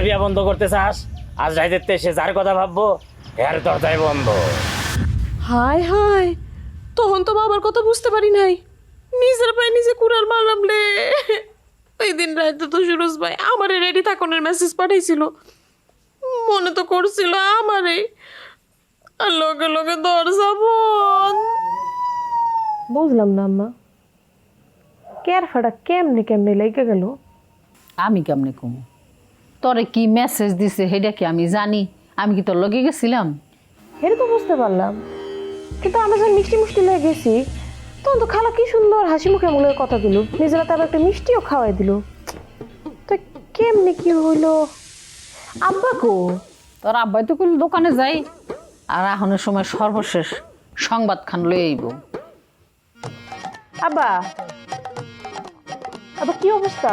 যার বিয়া বন্ধ করতে চাস আজ রাইতে সে যার কথা ভাববো এর দরজায় বন্ধ। হায় হায় তখন তো বাবার কথা বুঝতে পারি নাই। নিজের পায়ে নিজে কুড়াল মারলাম রে ওই দিন রাতে তো সুরজ ভাই আমারে রেডি থাকনের মেসেজ পাঠাইছিল। মনে তো করছিল আমারে। আর লোকে লগে দরজা বন্ধ। বুঝলাম না আম্মা। কেয়ার ফাটা কেমনে কেমনে লেগে গেল? আমি কেমনে কমু? তোরে কি মেসেজ দিছে সেটা কি আমি জানি? আমি কি তোর লগে গেছিলাম? এটা তো বুঝতে পারলাম। কিন্তু আমরা যখন মিষ্টি মিষ্টি লেগে গেছি তখন তো খালা কি সুন্দর হাসি মুখে মুখে কথা দিল। নিজেরা তার একটা মিষ্টিও খাওয়াই দিল। তো কেমনে কি হইল? আব্বা কো? তোর আব্বাই তো কোনো দোকানে যাই আর এখনের সময় সর্বশেষ সংবাদ খান লই আইব। আব্বা? আব্বা কি অবস্থা?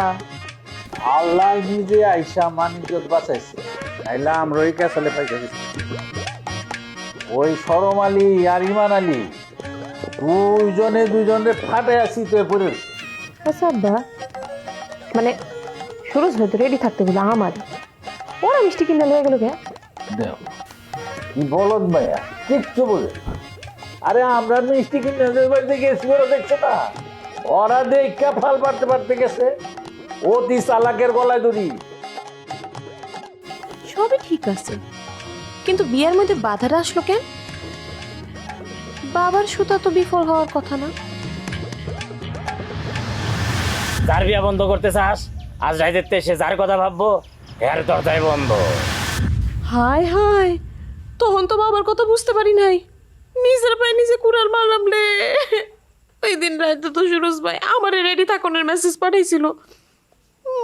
আল্লাহ নিজে আইসা মানিজ্জত বাঁচাইছে। নাইলে আমরা ওই ক্যাসালে পাইতে ওই সরম আলী আর ইমান আলী দুইজনে দুইজনে ফাটে আসি তো পড়ে আচ্ছা আব্বা মানে সুরজ হয়তো রেডি থাকতে বলে আমার। ওরা মিষ্টি কিনে লয়ে গেল কে? কি বলদ ভাইয়া কিচ্ছু বলে। আরে আমরা মিষ্টি কিনে বাড়িতে গেছি ওরা দেখছে না। ওরা দেখা ফাল পারতে পারতে গেছে। অতি চালাকের গলায় দড়ি সবই ঠিক আছে। কিন্তু বিয়ের মধ্যে বাধাটা আসলো কেন? বাবার সুতা তো বিফল হওয়ার কথা না। যার বিয়া বন্ধ করতে চাস আজ রাইতে সে যার কথা ভাববো এর দরজায় বন্ধ। হায় হায় তখন তো বাবার কথা বুঝতে পারি নাই। নিজের পায়ে নিজে কুড়াল মারলাম রে ওই দিন রাতে তো সুরজ ভাই আমারে রেডি থাকনের মেসেজ পাঠাইছিল।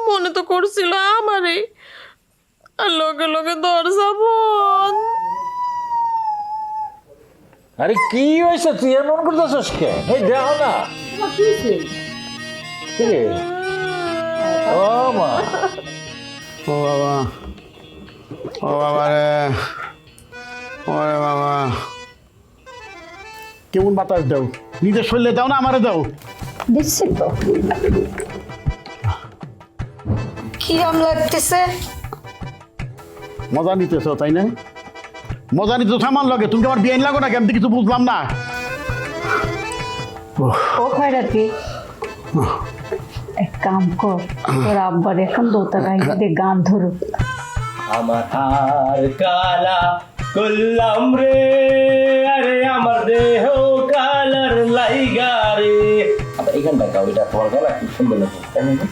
মনে তো করছিল আমারে আর লোকে লগে দরজা বন্ধ। আরে কি হয়েছে? তুই এমন করতেছিস কে? এই দেখো না। ও মা। ও বাবা। ও বাবা রে। ওরে বাবা। কেমন বাতাস দাও? নিজের শরীরে দাও না আমারে দাও। দিচ্ছি তো। কিরম লাগতেছে? মজা নিতেছ তাই না? মজা নিতেছ সামান লগে। তুমি কি আমার বিয়ে লাগো না কেমন কিছু বুঝলাম না। ও খয়রাতি এক কাম কর তোর আব্বার এখন দোতলায় গিয়ে গান ধরো। আমার হার কালা করলাম রে আরে আমার দেহ কালার লাইগা রে। গাও এটা তোমার গলা খুব সুন্দর লাগে তাই না?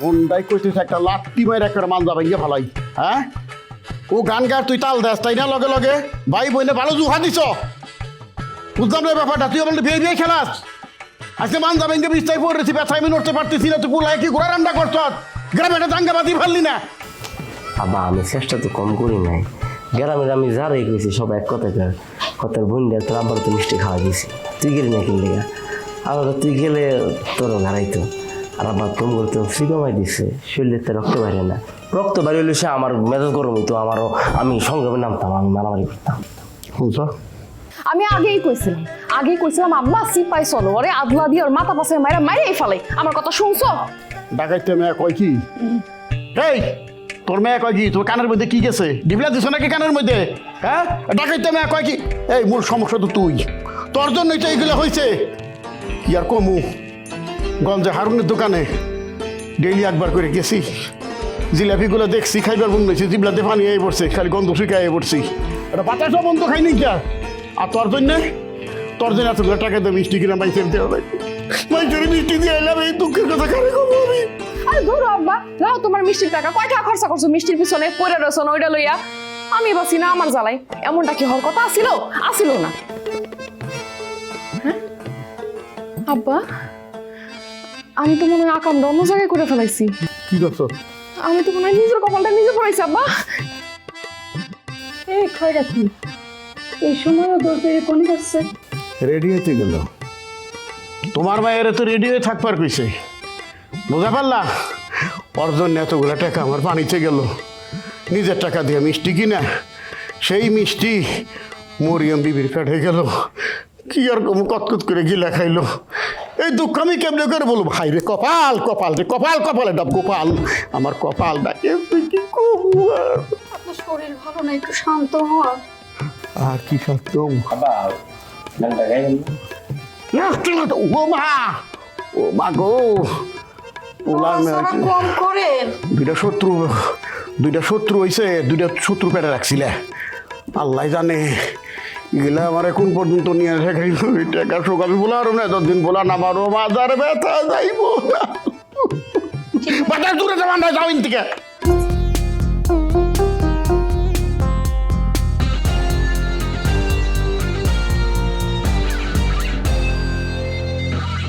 মনটাই কইতেছে একটা লাত্তি মায়ের একটা মানজা ভেঙে ফালাই হ্যাঁ? ও গান গার তুই তাল দেস, তাই না লগে লগে? ভাই বইনে ভালো জুহা দিছ। বুঝলাম না ব্যাপারটা, তুই বলতে বিয়ে খেলাস। আজকে মানজা ভেঙে বিস্তায় পড়েছি ব্যথা আমি নড়তে পারতেছি না, তুই পুলাই কি ঘোড়া রান্না করছ? গ্রামে একটা দাঙ্গাবাদি ফারলি না। আবা আমি চেষ্টা তো কম করি নাই। গ্রামের আমি যারাই কইছি, সব এক কথা কথার বোন দিয়ে তোর আব্বার তো মিষ্টি খাওয়া দিয়েছি তুই গেলি না কিনলে আবার তুই গেলে তোরও হারাইতো আর আবার কম করতে ফ্রি কমাই দিছে শরীরে তো রক্ত বাইরে না। রক্ত বাইরে হইলে সে আমার মেজাজ গরম হইতো আমারও আমি সংগ্রামে নামতাম আমি মারামারি করতাম। শুনছ? আমি আগেই কইছিলাম আগেই কইছিলাম আব্বা সিপাই চলো ওরে আদলা দিয়ে ওর মাথা পাশে মাইরা মাইরাই ফেলে। আমার কথা শুনছো? ডাকাইতে মেয়ে কয় কি? এই তোর মেয়ে কয় কি? তোর কানের মধ্যে কি গেছে? ডিবলা দিছ নাকি কানের মধ্যে? হ্যাঁ? ডাকাইতে মেয়ে কয় কি? এই মূল সমস্যা তো তুই। তোর জন্যই তো এইগুলো হয়েছে কি আর কমু? গঞ্জে হারুনের দোকানে ডেইলি একবার করে গেছি। জিলাপিগুলো দেখছি, খাইবার বন্ধ হয়েছে, জিবলাতে পানি আই পড়ছে, খালি গন্ধ শুকাই আই পড়ছি। এটা বাতাসও বন্ধ খাইনি কিয়া আর তোর জন্যে? তোর জন্য এতগুলো টাকা দিয়ে মিষ্টি কিনা মাইসের দেওয়া লাগে মাইসের মিষ্টি দিয়ে এলাম, এই দুঃখের কথা কারে কমু আমি? আরে ধরো আব্বা তোমার মিষ্টির টাকা। কয় টাকা খরচা করছ মিষ্টির পিছনে? পড়ে রয়েছো ওইটা লইয়া। আমি বাসি না, আমার জ্বালাই এমনটা কি হওয়ার কথা? আসিল? আসিল না। হ্যাঁ? আব্বা? আমি তো মনে হয় আকামটা অন্য জায়গায় করে ফেলাইছি। কি করছ? আমি তো মনে হয় নিজের কপালটা নিজে পড়াইছি আব্বা। এই খয়রাতি এই সময়ও দরজায় কোন যাচ্ছে রেডি হইতে গেল। তোমার মায়ের তো রেডি হয়ে থাকবার কইছে। বুঝা পারলা? ওর জন্য এতগুলো টাকা আমার পানিতে গেল। নিজের টাকা দিয়ে মিষ্টি কিনা সেই মিষ্টি মরিয়ম বিবির পেটে গেল। কি আর কম কতকত করে গিলা খাইলো। এই দুঃখ আমি কেমনে করে বলব? ভাই রে কপাল কপাল রে কপাল কপাল ডাব গোপাল আমার কপাল ডাকে তুই কি করব আপনার শরীর ভালো না একটু শান্ত হওয়া। আর কি না? ও মা ও মা গো। দুইটা শত্রু দুইটা শত্রু হইছে দুইটা শত্রু পেটে রাখছিলে আল্লাহ জানে গেলে আমার কোন পর্যন্ত নিয়ে রেখাই টাকা শোক আমি বলে আরও না এতদিন বলা না আমারও মাজার ব্যথা যাইব না। বাজার দূরে যাওয়া না যাও থেকে